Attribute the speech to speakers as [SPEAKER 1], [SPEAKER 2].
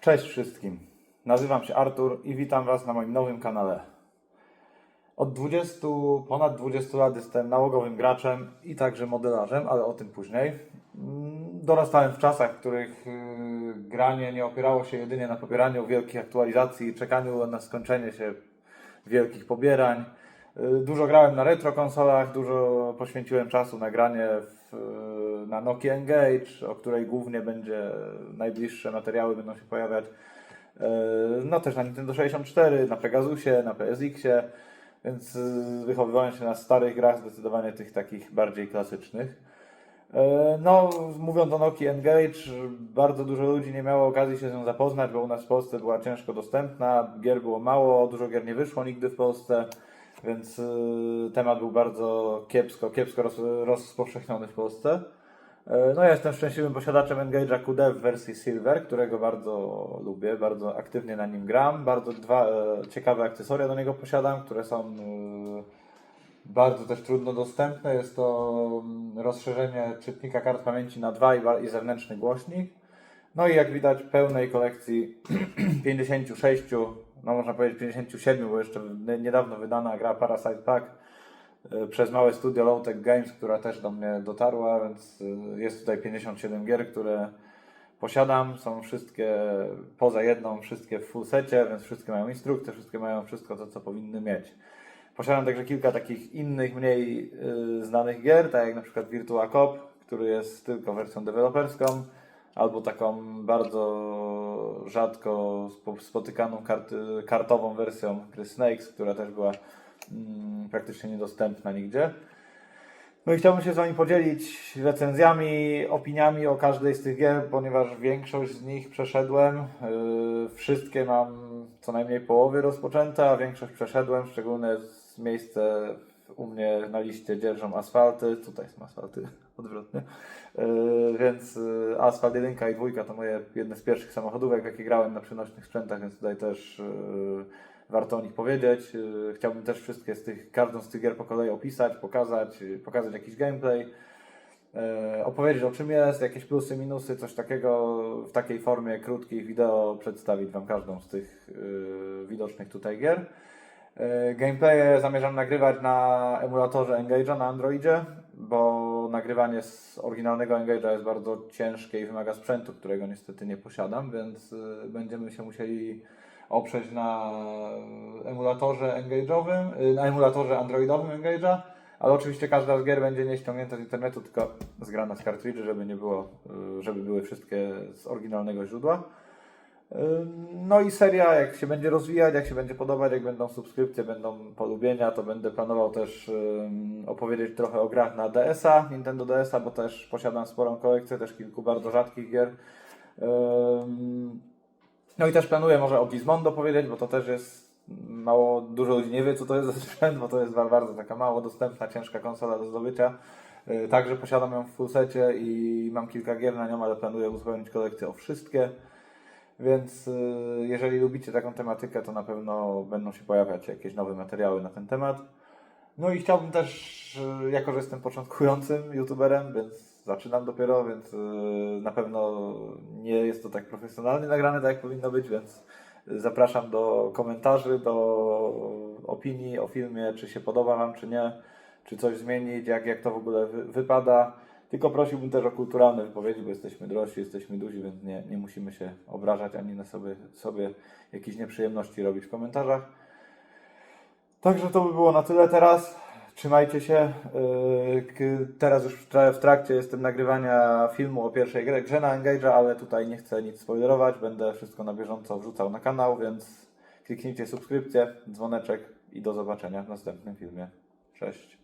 [SPEAKER 1] Cześć wszystkim. Nazywam się Artur i witam Was na moim nowym kanale. Od 20, ponad 20 lat jestem nałogowym graczem i także modelarzem, ale o tym później. Mm, Dorastałem w czasach, w których yy, granie nie opierało się jedynie na pobieraniu wielkich aktualizacji i czekaniu na skończenie się wielkich pobierań. Yy, Dużo grałem na retro konsolach, dużo poświęciłem czasu na granie w, na Nokia Engage, o której głównie będzie najbliższe materiały będą się pojawiać. Yy, No też na Nintendo 64, na Pegasusie, na PSX-ie, więc yy, wychowywałem się na starych grach, zdecydowanie tych takich bardziej klasycznych. E, No, mówiąc o Nokia Engage, bardzo dużo ludzi nie miało okazji się z nią zapoznać, bo u nas w Polsce była ciężko dostępna, gier było mało, dużo gier nie wyszło nigdy w Polsce, więc temat był bardzo kiepsko, kiepsko roz, rozpowszechniony w Polsce. E, No ja jestem szczęśliwym posiadaczem Engage'a QD w wersji Silver, którego bardzo lubię, bardzo aktywnie na nim gram, bardzo dwa e, ciekawe akcesoria do niego posiadam, które są y, bardzo też trudno dostępne. Jest to mm, rozszerzenie czytnika kart pamięci na dwa i, zewnętrzny głośnik. No i jak widać pełnej kolekcji 56, no można powiedzieć 57, bo jeszcze niedawno wydana gra Parasite Pack przez małe studio Lowtech Games, która też do mnie dotarła, więc y, jest tutaj 57 gier, które posiadam. Są wszystkie poza jedną, wszystkie w full secie, więc wszystkie mają instrukcje, wszystkie mają wszystko to, co powinny mieć. Posiadam także kilka takich innych, mniej y, znanych gier, tak jak na przykład Virtua Cop, który jest tylko wersją deweloperską, albo taką bardzo rzadko spo- spotykaną kart, kartową wersją gry Snakes, która też była praktycznie niedostępna nigdzie. No i chciałbym się z Wami podzielić recenzjami, opiniami o każdej z tych gier, ponieważ większość z nich przeszedłem. Yy, Wszystkie mam co najmniej połowy rozpoczęte, a większość przeszedłem, szczególne miejsce u mnie na liście dzierżą asfalty. Tutaj są asfalty, odwrotnie. Yy, Więc yy, asfalt 1 i 2 to moje jedne z pierwszych samochodówek, jakie grałem na przenośnych sprzętach, więc tutaj też warto o nich powiedzieć. Yy, Chciałbym też wszystkie z tych, każdą z tych gier po kolei opisać, pokazać, yy, pokazać jakiś gameplay, yy, opowiedzieć o czym jest, jakieś plusy, minusy, coś takiego w takiej formie krótkich wideo przedstawić Wam każdą z tych widocznych tutaj gier. Gameplaye zamierzam nagrywać na emulatorze Engage'a na Androidzie, bo nagrywanie z oryginalnego Engage'a jest bardzo ciężkie i wymaga sprzętu, którego niestety nie posiadam, więc będziemy się musieli oprzeć na emulatorze Engage'owym, yy, na emulatorze androidowym Engage'a, ale oczywiście każda z gier będzie nie ściągnięta z internetu, tylko zgrana z kartridży, żeby nie było, yy, żeby były wszystkie z oryginalnego źródła. No i seria, jak się będzie rozwijać, jak się będzie podobać, jak będą subskrypcje, będą polubienia, to będę planował też opowiedzieć trochę o grach na DS-a, Nintendo DS-a, bo też posiadam sporą kolekcję, też kilku bardzo rzadkich gier. No i też planuję może o Gizmondo powiedzieć, bo to też jest mało, dużo ludzi nie wie co to jest za sprzęt, bo to jest ba- bardzo taka mało dostępna, ciężka konsola do zdobycia. Yy, Także posiadam ją w full secie i mam kilka gier na nią, ale planuję uzupełnić kolekcję o wszystkie. Więc y, jeżeli lubicie taką tematykę, to na pewno będą się pojawiać jakieś nowe materiały na ten temat. No i chciałbym też, y, jako że jestem początkującym youtuberem, więc zaczynam dopiero, więc y, na pewno nie jest to tak profesjonalnie nagrane, tak jak powinno być, więc zapraszam do komentarzy, do opinii o filmie, czy się podoba Wam, czy nie, czy coś zmienić, jak, jak to w ogóle wy, wypada. Tylko prosiłbym też o kulturalne wypowiedzi, bo jesteśmy dorośli, jesteśmy duzi, więc nie, nie musimy się obrażać ani na sobie, sobie jakieś nieprzyjemności robić w komentarzach. Także to by było na tyle teraz. Trzymajcie się. Yy, Teraz już w tra- w trakcie jestem nagrywania filmu o pierwszej grze na Engage'a, ale tutaj nie chcę nic spoilerować. Będę wszystko na bieżąco wrzucał na kanał, więc kliknijcie subskrypcję, dzwoneczek i do zobaczenia w następnym filmie. Cześć.